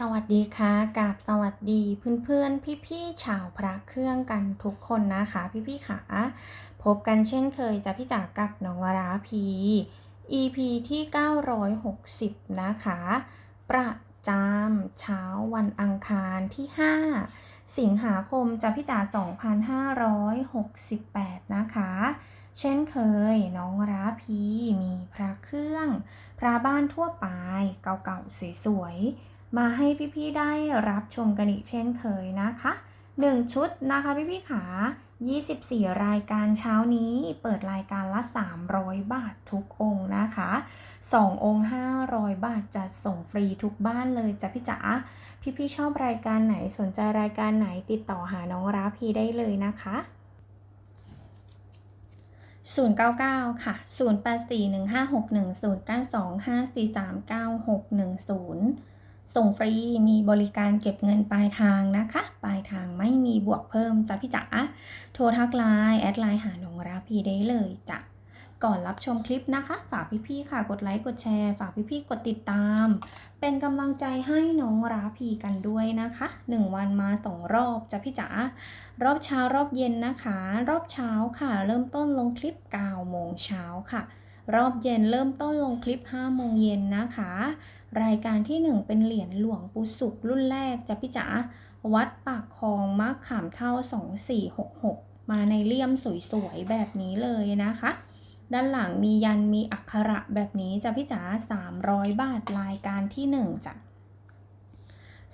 สวัสดีค่ะกับสวัสดีเพื่อนๆ พี่ๆชาวพระเครื่องกันทุกคนนะคะ พี่ๆค่ะ พบกันเช่นเคยจะพี่จ๋ากับน้องราพี EP ที่ 960 นะคะ ประจำเช้าวันอังคารที่ 5 สิงหาคมจะพี่จ๋า2568 นะคะ เช่นเคยน้องราพีมีพระเครื่อง พระบ้านทั่วไปเก่าๆสวยๆ มาให้พี่ๆได้รับชมกันอีกเช่นเคยนะคะ 1 ชุดนะคะพี่ๆขา 24 รายการเช้านี้ เปิดรายการละ 300 บาททุกองค์นะคะ 2 องค์ 500 บาทจะส่งฟรีทุกบ้านเลยจ้ะพี่จ๋าพี่ๆชอบรายการไหนสนใจรายการไหนติดต่อหาน้องราพีได้เลยนะคะ099 ค่ะ 084156109254396110 ส่งฟรีมีบริการเก็บเงินปลายทางนะคะ ปลายทางไม่มีบวกเพิ่มจ้ะพี่จ๋าโทรทักไลน์แอดไลน์หาหนงราพีได้เลยจ้ะก่อนรับชมคลิปนะคะ ฝากพี่ๆค่ะกดไลค์กดแชร์ ฝากพี่ๆกดติดตาม เป็นกำลังใจให้น้องราพีกันด้วยนะคะ 1 วันมาสองรอบจ้ะพี่จ๋ารอบเช้ารอบเย็นนะคะ รอบเช้าค่ะ เริ่มต้นลงคลิป9โมงเช้าค่ะ รอบเย็นเริ่มต้นลงคลิป5โมงเย็นนะคะ รายการที่ 1 เป็นเหรียญหลวงปู่สุกรุ่นแรกจะพี่จ๋าวัดปากคลองมะขามเท่า 2466 มาในเลี่ยมสวยๆ แบบนี้เลยนะคะ ด้านหลังมียันมีอักขระแบบนี้จะพี่จ๋า300 บาทรายการที่ 1จ้ะ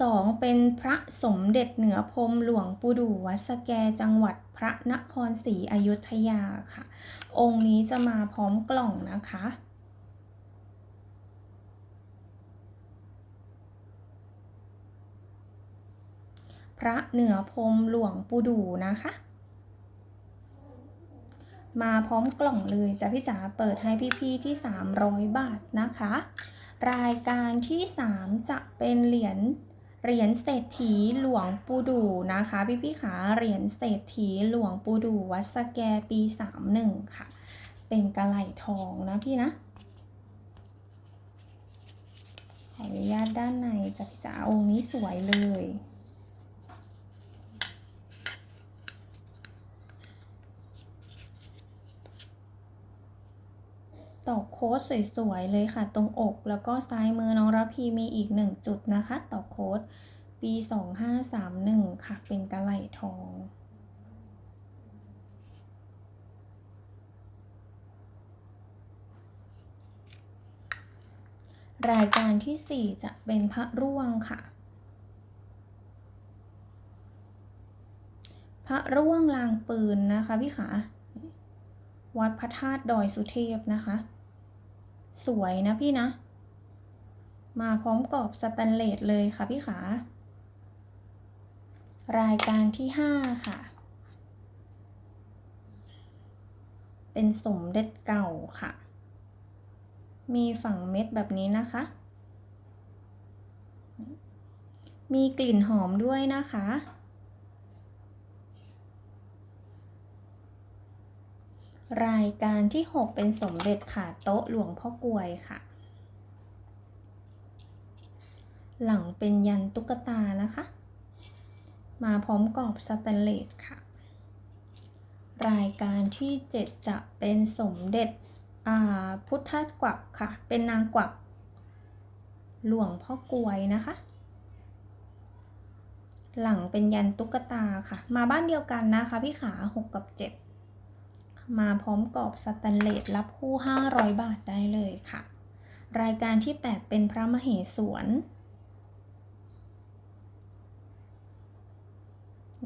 สองเป็นพระสมเด็จเหนือพรมหลวงปู่ดูวัดสแกจังหวัดพระนครศรีอยุธยาค่ะ องค์นี้จะมาพร้อมกล่องนะคะ พระเหนือพรมหลวงปู่ดูนะคะ มาพร้อมกล่องเลยจะพี่จ๋าเปิดให้พี่ๆที่ 300 บาทนะคะ รายการที่ 3 จะเป็นเหรียญ เหรียญเศรษฐีหลวงปู่ดูนะคะพี่พี่ๆขาเหรียญเศรษฐีหลวงปู่ดูวัดสแกปี 31 ค่ะ เป็นกระไหลทองนะพี่นะ ขออนุญาตด้านในจ้ะพี่จ๋าองค์นี้สวยเลย ตอกโค้ดสวยๆเลยค่ะ ตรงอก แล้วก็ซ้ายมือน้องรับพีมีอีกหนึ่งจุดนะคะ ตอกโค้ดปี 2531 ค่ะ เป็นกระไหล่ทองรายการที่ 4 จะเป็นพระร่วงค่ะ พระร่วงลางปืนนะคะพี่ขา วัดพระธาตุดอยสุเทพนะคะ สวยนะพี่นะ มาพร้อมกรอบสแตนเลสเลยค่ะพี่ขารายการที่ 5 ค่ะ เป็นสมเด็จเก่าค่ะ มีฝั่งเม็ดแบบนี้นะคะ มีกลิ่นหอมด้วยนะคะ รายการที่ 6 เป็นสมเด็จขาโต๊ะหลวงพ่อกวยค่ะ หลังเป็นยันตุ๊กตานะคะ มาพร้อมกรอบสแตนเลสค่ะ รายการที่ 7 จะเป็นสมเด็จพุทธกวักค่ะ เป็นนางกวักหลวงพ่อกวยนะคะ หลังเป็นยันตุ๊กตาค่ะ มาบ้านเดียวกันนะคะพี่ขา 6 กับ 7 มาพร้อมกรอบสแตนเลสรับคู่ 500 บาทได้เลยค่ะ รายการที่ 8 เป็นพระมเหสวน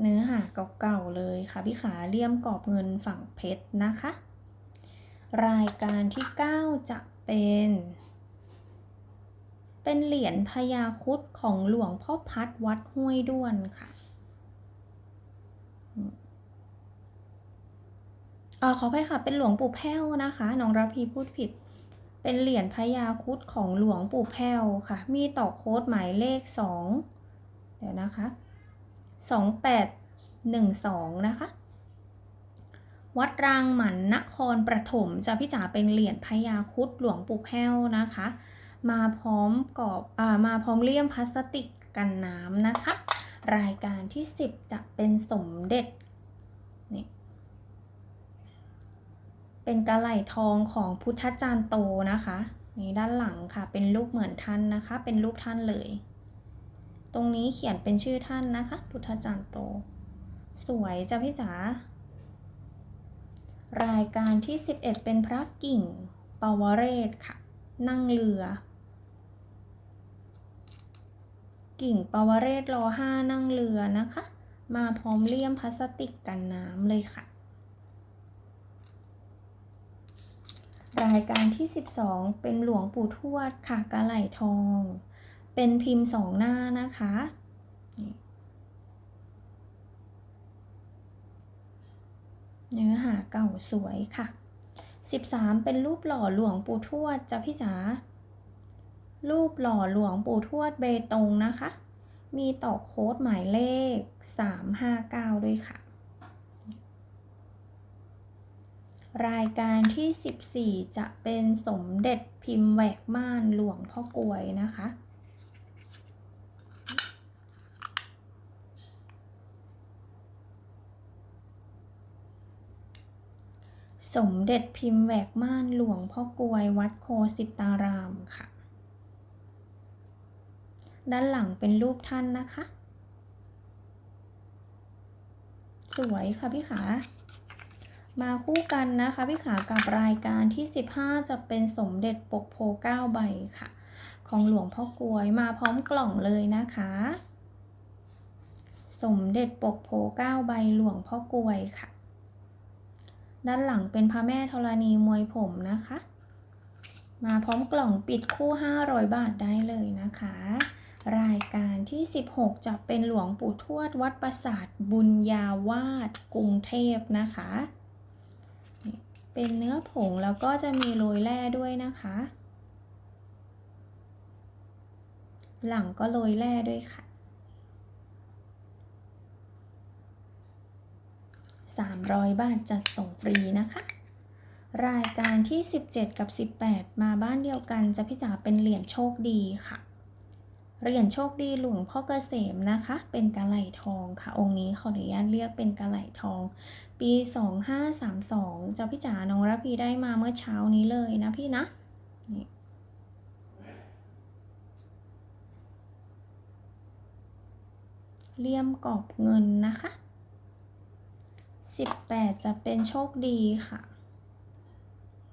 เนื้อหาเก่าๆเลยค่ะพี่ขาเลี่ยมกรอบเงินฝั่งเพชรนะคะ รายการที่ 9 จะเป็น เป็นเหรียญพญาคุดของหลวงพ่อพัดวัดห้วยด้วนค่ะ อขออภัยค่ะเป็นหลวงปู่แพ้วนะคะน้องรับพีพูดผิด เป็นเหรียญพญาคุดของหลวงปู่แพ้วค่ะ มีต่อโค้ดหมายเลขสองเดี๋ยวนะคะสองแปดหนึ่งสองนะคะวัดรางหมันนครปฐมจะพี่จ๋าเป็นเหรียญพญาคุดหลวงปู่แพ้วนะคะ มาพร้อมกรอบอ่ามาพร้อมเลี่ยมพลาสติกกันน้ำนะคะ รายการที่ 10 จะเป็นสมเด็จ เป็นกระไหล่ทองของพุทธจารย์โตนะคะนี่ด้านหลังค่ะ เป็นรูปเหมือนท่านนะคะ เป็นรูปท่านเลย ตรงนี้เขียนเป็นชื่อท่านนะคะ พุทธจารย์โต สวยจ้ะพี่จ๋ารายการที่ 11 เป็นพระกิ่งปวเรศค่ะ นั่งเรือ กิ่งปวเรศรอห้านั่งเรือนะคะ มาพร้อมเลี่ยมพลาสติกกันน้ำเลยค่ะ รายการที่ 12 เป็นหลวงปู่ทวดค่ะกระไหลทอง เป็นพิมพ์สองหน้านะคะ เนื้อหาเก่าสวยค่ะ 13 เป็นรูปหล่อหลวงปู่ทวดจ้ะพี่จ๋ารูปหล่อหลวงปู่ทวดเบตงนะคะ มีต่อโค้ดหมายเลข 359 ด้วยค่ะ รายการที่ 14 จะเป็นสมเด็จพิมพ์แหวกม่านหลวงพ่อกวยนะคะ สมเด็จพิมพ์แหวกม่านหลวงพ่อกวยวัดโคสิตารามค่ะ ด้านหลังเป็นรูปท่านนะคะ สวยค่ะพี่ขา มาคู่กันนะคะพี่ขากับรายการที่ 15 จะเป็นสมเด็จปกโพ9ใบค่ะ ของหลวงพ่อกลวยมาพร้อมกล่องเลยนะคะ สมเด็จปกโพ9ใบหลวงพ่อกลวยค่ะ ด้านหลังเป็นพระแม่ธรณีมวยผมนะคะ มาพร้อมกล่องปิดคู่ 500 บาทได้เลยนะคะ รายการที่ 16 จะเป็นหลวงปู่ทวดวัดปราสาทบุญญาวาดกรุงเทพนะคะ เป็นเนื้อผงแล้วก็จะมีโรยแร่ด้วยนะคะ หลังก็โรยแร่ด้วยค่ะ300 บาทจัดส่งฟรีนะคะ รายการที่ 17 กับ 18 มาบ้านเดียวกันจะพี่จ๋าเป็นเหรียญโชคดีค่ะ เหรียญโชคดีหลวงพ่อเกษมนะคะ เป็นกระไหลทองค่ะ องค์นี้ขออนุญาตเรียกเป็นกระไหลทอง ปี 2532จะพี่จ๋าน้องรับพีได้มาเมื่อเช้านี้เลยนะพี่นะนี่เลี่ยมกรอบเงินนะคะ 18 จะเป็นโชคดีค่ะ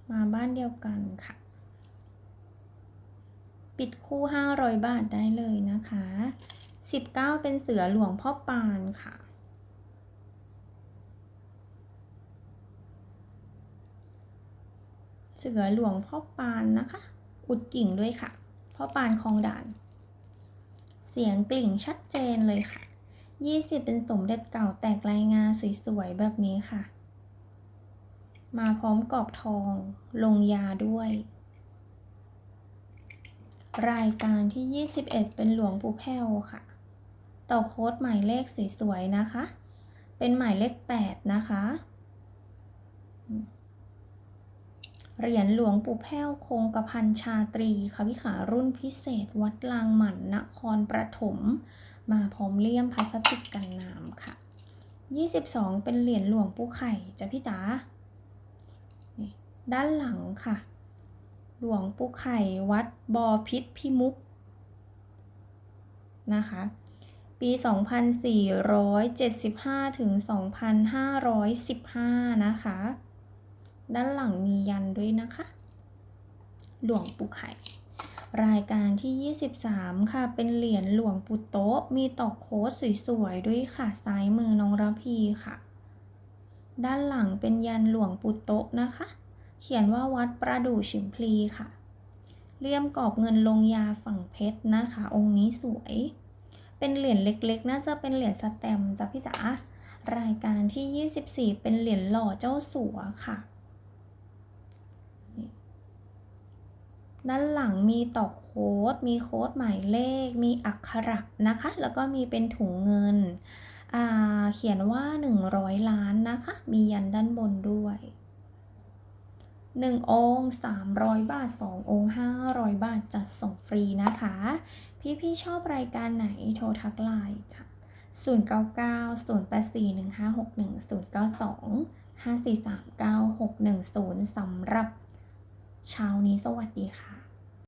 มาบ้านเดียวกันค่ะ ปิดคู่ 500 บาทได้เลยนะคะ 19 เป็นเสือหลวงพ่อปานค่ะ เสือหลวงพ่อปานนะคะ อุดกิ่งด้วยค่ะ พ่อปานคลองด่าน เสียงกลิ่งชัดเจนเลยค่ะ 20 เป็นสมเด็จเก่าแตกลายงาสวยๆแบบนี้ค่ะ มาพร้อมกรอบทองลงยาด้วย รายการที่ 21 เป็นหลวงปู่แพ้วค่ะ ต่อโค้ดหมายเลขสวยๆนะคะ เป็นหมายเลข 8 นะคะ เหรียญหลวงปู่แพ้วคงกระพันชาตรีค่ะวิขารุ่นพิเศษวัดลางหมันนครประถม มาพร้อมเลี่ยมพลาสติกกันน้ำค่ะ 22 เป็นเหรียญหลวงปู่ไข่จ้ะพี่จ๋าด้านหลังค่ะ หลวงปู่ไข่วัดบอพิษพิมุกนะคะ ปี 2475 ถึง 2515 นะคะ ด้านหลังมียันด้วยนะคะ หลวงปู่ไข่ รายการที่ 23 ค่ะ เป็นเหรียญหลวงปู่โต๊ะ มีตอกโค้ดสวยๆ ด้วยค่ะ ซ้ายมือน้องระพีค่ะ ด้านหลังเป็นยันหลวงปู่โต๊ะนะคะ เขียนว่าวัดประดู่ชิมพลีค่ะ เลี่ยมกรอบเงินลงยาฝั่งเพชรนะคะ องค์นี้สวย เป็นเหรียญเล็กๆ น่าจะเป็นเหรียญสแตมจ้ะพี่จ๋ารายการที่ 24 เป็นเหรียญหล่อเจ้าสัวค่ะ ด้านหลังมีต่อโค้ด มีโค้ดหมายเลข มีอักขระนะคะ แล้วก็มีเป็นถุงเงิน เขียนว่า 100 ล้านนะคะ มียันด้านบนด้วย 1 องค์ 300 บาท 2 องค์ 500 บาท จัดส่งฟรีนะคะ พี่ๆชอบรายการไหนโทรทักไลน์จ้ะ099 084 1561 092 543 9610สำหรับเช้านี้สวัสดีค่ะ